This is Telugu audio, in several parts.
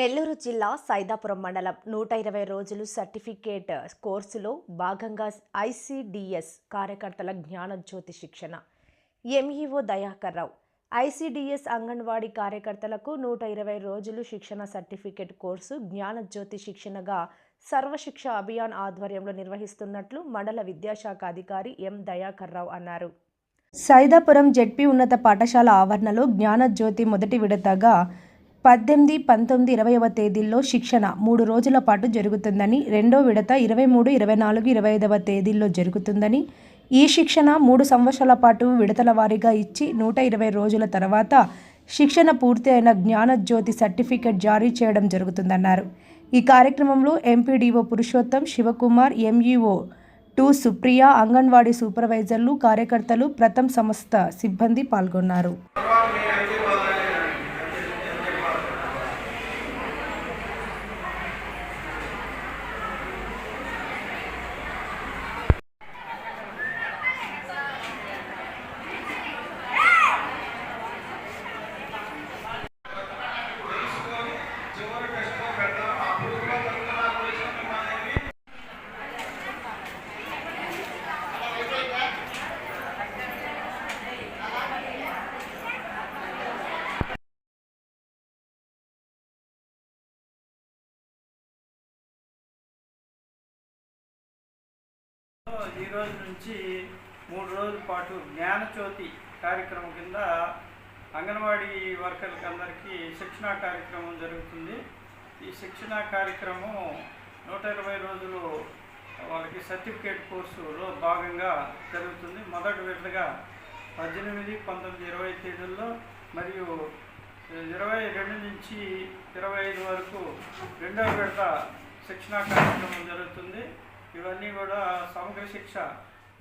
నెల్లూరు జిల్లా సైదాపురం మండలం నూట ఇరవై రోజులు సర్టిఫికేట్ కోర్సులో భాగంగా ఐసీడీఎస్ కార్యకర్తల జ్ఞానజ్యోతి శిక్షణ. ఎంఈఓ దయాకర్ రావు ఐసీడీఎస్ అంగన్వాడీ కార్యకర్తలకు నూట ఇరవై రోజులు శిక్షణ సర్టిఫికేట్ కోర్సు జ్ఞానజ్యోతి శిక్షణగా సర్వశిక్ష అభియాన్ ఆధ్వర్యంలో నిర్వహిస్తున్నట్లు మండల విద్యాశాఖ అధికారి ఎం దయాకర్ రావు అన్నారు. సైదాపురం జెడ్పీ ఉన్నత పాఠశాల ఆవరణలో జ్ఞానజ్యోతి మొదటి విడతగా పద్దెనిమిది పంతొమ్మిది ఇరవైవ తేదీల్లో శిక్షణ మూడు రోజుల పాటు జరుగుతుందని రెండో విడత ఇరవై మూడు ఇరవై నాలుగు ఇరవై ఐదవ తేదీల్లో జరుగుతుందని ఈ శిక్షణ మూడు సంవత్సరాల పాటు విడతల వారీగా ఇచ్చి నూట ఇరవై రోజుల తర్వాత శిక్షణ పూర్తి అయిన జ్ఞానజ్యోతి సర్టిఫికెట్ జారీ చేయడం జరుగుతుందన్నారు. ఈ కార్యక్రమంలో MPDO Purushottam Shivakumar MEO two Supriya anganwadi సూపర్వైజర్లు కార్యకర్తలు ప్రథమ్ సంస్థ సిబ్బంది పాల్గొన్నారు. ఈ రోజు నుంచి మూడు రోజుల పాటు జ్ఞానజ్యోతి కార్యక్రమం కింద అంగన్వాడీ వర్కర్లకి అందరికీ శిక్షణా కార్యక్రమం జరుగుతుంది. ఈ శిక్షణా కార్యక్రమం నూట ఇరవై రోజులు వాళ్ళకి సర్టిఫికేట్ కోర్సులో భాగంగా జరుగుతుంది. మొదటి విడతగా పద్దెనిమిది పంతొమ్మిది ఇరవై తేదీల్లో మరియు ఇరవై రెండు నుంచి ఇరవై ఐదు వరకు రెండవ విడత శిక్షణా కార్యక్రమం జరుగుతుంది. ఇవన్నీ కూడా సమగ్ర శిక్ష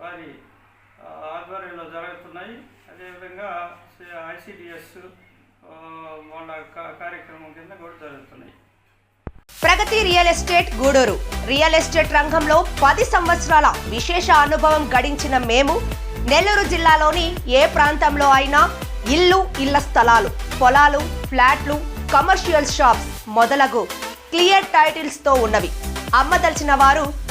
వారి ఆధ్వర్యంలో జరుగుతున్నాయి. అదేవిధంగా ఐసిడిఎస్ వాళ్ళ కార్యక్రమం కింద కూడా జరుగుతున్నాయి. Pragati real estate Gudur. Real estate రంగంలో పది సంవత్సరాల విశేష అనుభవం గడించిన మేము నెల్లూరు జిల్లాలోని ఏ ప్రాంతంలో అయినా ఇల్లు ఇళ్ళ స్థలాలు పొలాలు ఫ్లాట్లు కమర్షియల్ షాప్స్ మొదలగు క్లియర్ టైటిల్స్తో ఉన్నవి. అమ్మదలిచిన వారు